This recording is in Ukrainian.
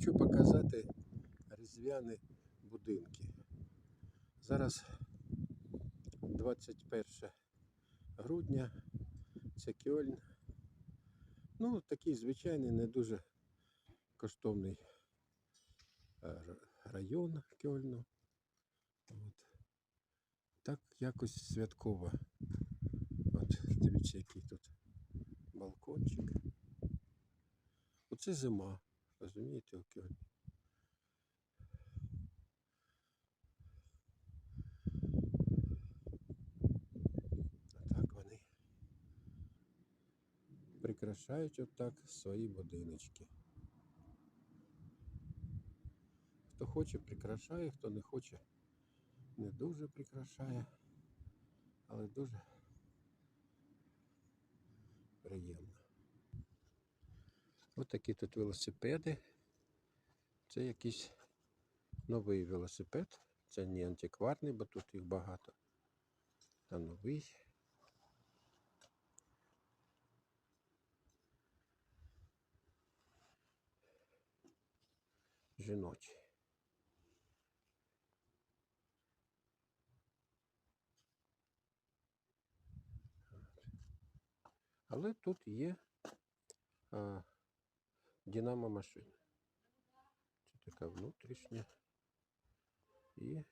Хочу показати різдвяні будинки. Зараз 21 грудня, це Кьольн. Ну, такий звичайний, не дуже коштовний е, район Кьольну. От. Так якось святково. От дивіться, який тут балкончик. Оце зима, розумієте, Кьольні. Так вони прикрашають отак свої будиночки. Хто хоче, прикрашає, хто не хоче, не дуже прикрашає, але дуже приємно. Ось такі тут велосипеди. Це якийсь новий велосипед. Це не антикварний, бо тут їх багато. А новий. Жіночий. Але тут є а, динамо машина. Це така внутрішня. І